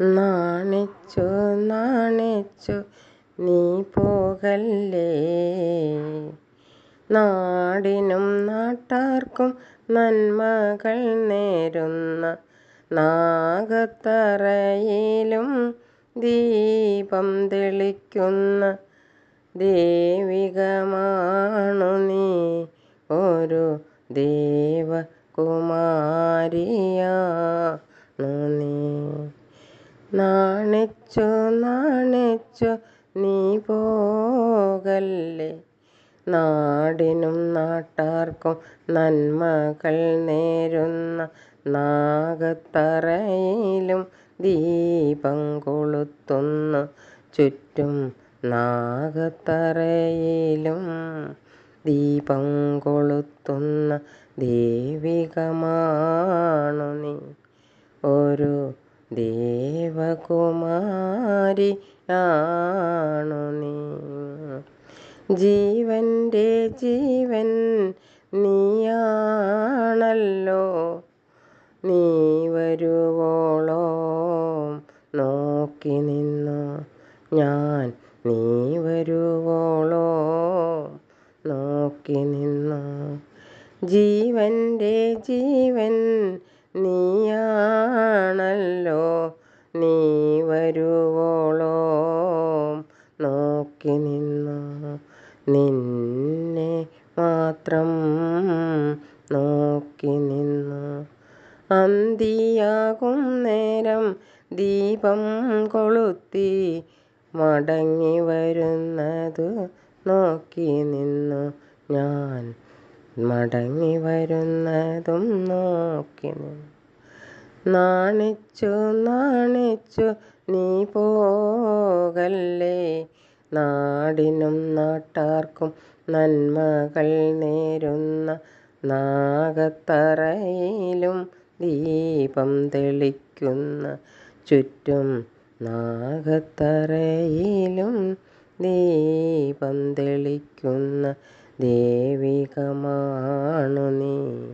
നാണിച്ചു നാണിച്ചു നീ പോകല്ലേ? നാടിനും നാട്ടാർക്കും നന്മകൾ നേരുന്ന നാഗത്തറയിലും ദീപം തെളിക്കുന്ന ദേവികമാണു നീ. ഒരു ദേവകുമാരിയാണു നീ. നാണിച്ചു നാണിച്ചു നീ പോകല്ലേ? നാടിനും നാട്ടാർക്കും നന്മകൾ നേരുന്ന നാഗത്തറയിലും ദീപം കൊളുത്തുന്നു. ചുറ്റും നാഗത്തറയിലും ദീപം കൊളുത്തുന്ന ദേവികമാണു നീ. ഒരു ദേവകുമാരിയാണു നീ. ജീവന്റെ ജീവൻ നീയാണല്ലോ. നീ വരുവോളോ നോക്കി നിന്നു. ഞാൻ നീ വരുവോളോ നോക്കി നിന്നു. ജീവന്റെ ജീവൻ നീയാണല്ലോ നോക്കി നിന്നു നിന്നെ മാത്രം നോക്കി നിന്നു അന്തിയാകും നേരം ദീപം കൊളുത്തി മടങ്ങി വരുന്നതു നോക്കി നിന്നു ഞാൻ. മടങ്ങി വരുന്നതും നോക്കി നിന്നു. നാണിച്ചു നാണിച്ചു നീ പോകല്ലേ? നാടിനും നാട്ടാർക്കും നന്മകൾ നേരുന്ന നാഗത്തറയിലും ദീപം തെളിക്കുന്ന ചുറ്റും നാഗത്തറയിലും ദീപം തെളിക്കുന്ന ദേവികമാണു നീ.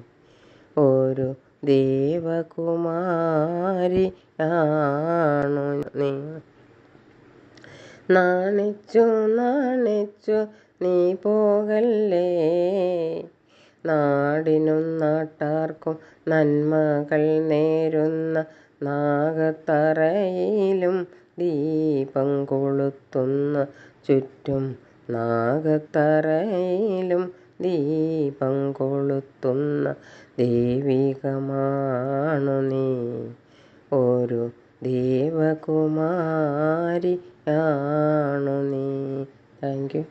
ഒരു ദേവകുമാരിയാണു നീ. നാണിച്ചു നാണിച്ചു നീ പോകല്ലേ? നാടിനും നാട്ടാർക്കും നന്മകൾ നേരുന്ന നാഗത്തറയിലും ദീപം കൊളുത്തുന്ന ചുറ്റും നാഗത്തറയിലും ദീപം കൊളുത്തുന്ന ദൈവികമാണു നീ. ഒരു ദേവകുമാരിയാണു നീ. Thank you